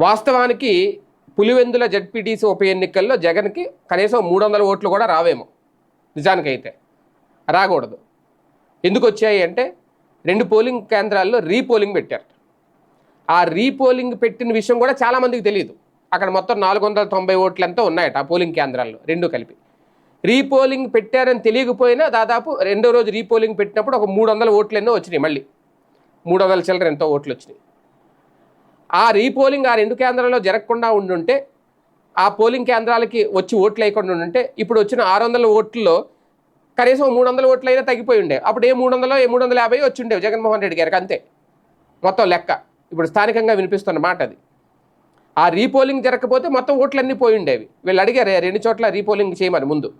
వాస్తవానికి పులివెందుల జడ్పీటీసీ ఉప ఎన్నికల్లో జగన్కి కనీసం మూడు వందల ఓట్లు కూడా రావేమో. నిజానికైతే. రాకూడదు. ఎందుకు వచ్చాయి అంటే రెండు పోలింగ్ కేంద్రాల్లో రీపోలింగ్ పెట్టారు. ఆ రీపోలింగ్ పెట్టిన విషయం కూడా చాలామందికి తెలియదు అక్కడ మొత్తం నాలుగు వందల తొంభై ఓట్లు ఎంతో ఉన్నాయట ఆ పోలింగ్ కేంద్రాల్లో రెండు కలిపి. రీపోలింగ్ పెట్టారని తెలియకపోయినా దాదాపు రెండో రోజు రీపోలింగ్ పెట్టినప్పుడు ఒక మూడు వందల ఓట్లు ఎన్నో వచ్చినాయి మళ్ళీ. మూడు వందల చిల్లర ఎంతో ఓట్లు వచ్చినాయి. ఆ రీపోలింగ్ ఆ రెండు కేంద్రాల్లో జరగకుండా ఉండుంటే ఆ పోలింగ్ కేంద్రాలకి వచ్చి ఓట్లు వేయకుండా ఉండుంటే ఇప్పుడు వచ్చిన ఆరు వందల ఓట్లలో కనీసం మూడు వందల ఓట్లు అయినా తగ్గిపోయి ఉండే. అప్పుడు ఏ మూడు వందలో ఏ మూడు వందల యాభై వచ్చి ఉండేవి? జగన్మోహన్ రెడ్డి గారికి అంతే. మొత్తం లెక్క. ఇప్పుడు స్థానికంగా వినిపిస్తున్న మాట అది. ఆ రీపోలింగ్ జరగకపోతే మొత్తం ఓట్లన్నీ పోయి ఉండేవి. వీళ్ళు అడిగారు రెండు చోట్ల రీపోలింగ్ చేయమని ముందు.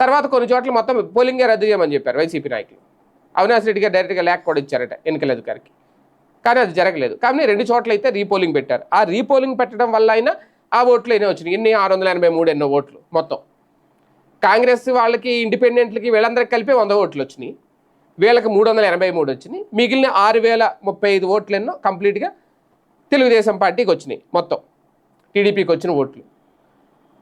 తర్వాత కొన్ని చోట్ల మొత్తం పోలింగే రద్దు చేయమని చెప్పారు వైసీపీ నాయకులు. అవినాష్ రెడ్డి గారు డైరెక్ట్గా లేఖ కూడా ఇచ్చారట ఎన్నికల అధికారికి. కానీ అది జరగలేదు. కానీ రెండు చోట్ల అయితే రీపోలింగ్ పెట్టారు. ఆ రీపోలింగ్ పెట్టడం వల్ల అయినా ఆ ఓట్లు అయినా వచ్చినాయి. ఎన్ని ఆరు వందల ఎనభై మూడు ఎన్నో ఓట్లు మొత్తం. కాంగ్రెస్ వాళ్ళకి ఇండిపెండెంట్లకి వీళ్ళందరికీ కలిపి వంద ఓట్లు వచ్చినాయి. వీళ్ళకి మూడు వందల ఎనభై మూడు వచ్చినాయి. మిగిలిన ఆరు వేల ముప్పై ఐదు ఓట్లు ఎన్నో కంప్లీట్గా తెలుగుదేశం పార్టీకి వచ్చినాయి మొత్తం. టీడీపీకి వచ్చిన ఓట్లు.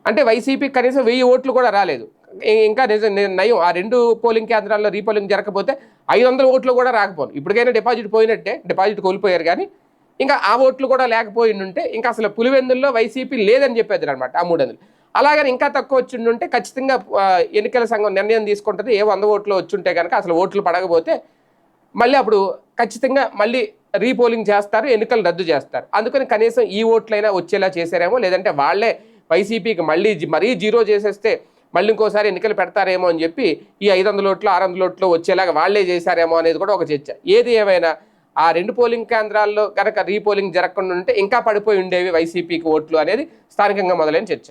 అంటే వైసీపీ కనీసం వెయ్యి ఓట్లు కూడా రాలేదు. ఇంకా నిజం ని- నయం. ఆ రెండు పోలింగ్ కేంద్రాల్లో రీపోలింగ్ జరగకపోతే ఐదు వందల ఓట్లు కూడా రాకపోను. ఇప్పటికైనా డిపాజిట్ పోయినట్టే డిపాజిట్ కోల్పోయారు కానీ ఇంకా ఆ ఓట్లు కూడా లేకపోయిండుంటే ఉంటే ఇంకా అసలు పులివెందుల్లో వైసీపీ లేదని చెప్పేది అనమాట ఆ మూడు వందలు. అలాగని ఇంకా తక్కువ వచ్చిండుంటే ఉంటే ఖచ్చితంగా ఎన్నికల సంఘం నిర్ణయం తీసుకుంటుంది. ఏ వంద ఓట్లు వచ్చుంటే కనుక అసలు ఓట్లు పడకపోతే మళ్ళీ అప్పుడు ఖచ్చితంగా మళ్ళీ రీపోలింగ్ చేస్తారు ఎన్నికలు రద్దు చేస్తారు. అందుకని కనీసం ఈ ఓట్లైనా వచ్చేలా చేశారేమో లేదంటే వాళ్ళే వైసీపీకి మళ్ళీ మరీ జీరో చేసేస్తే మళ్ళీ ఇంకోసారి ఎన్నికలు పెడతారేమో అని చెప్పి ఈ ఐదు వందల ఓట్లు ఆరు వందల ఓట్లు వచ్చేలాగా వాళ్ళే చేశారేమో అనేది కూడా ఒక చర్చ. ఏది ఏమైనా ఆ రెండు పోలింగ్ కేంద్రాల్లో కనుక రీపోలింగ్ జరగకుండా ఉంటే ఇంకా పడిపోయి ఉండేవి వైసీపీకి ఓట్లు అనేది స్థానికంగా మొదలైన చర్చ.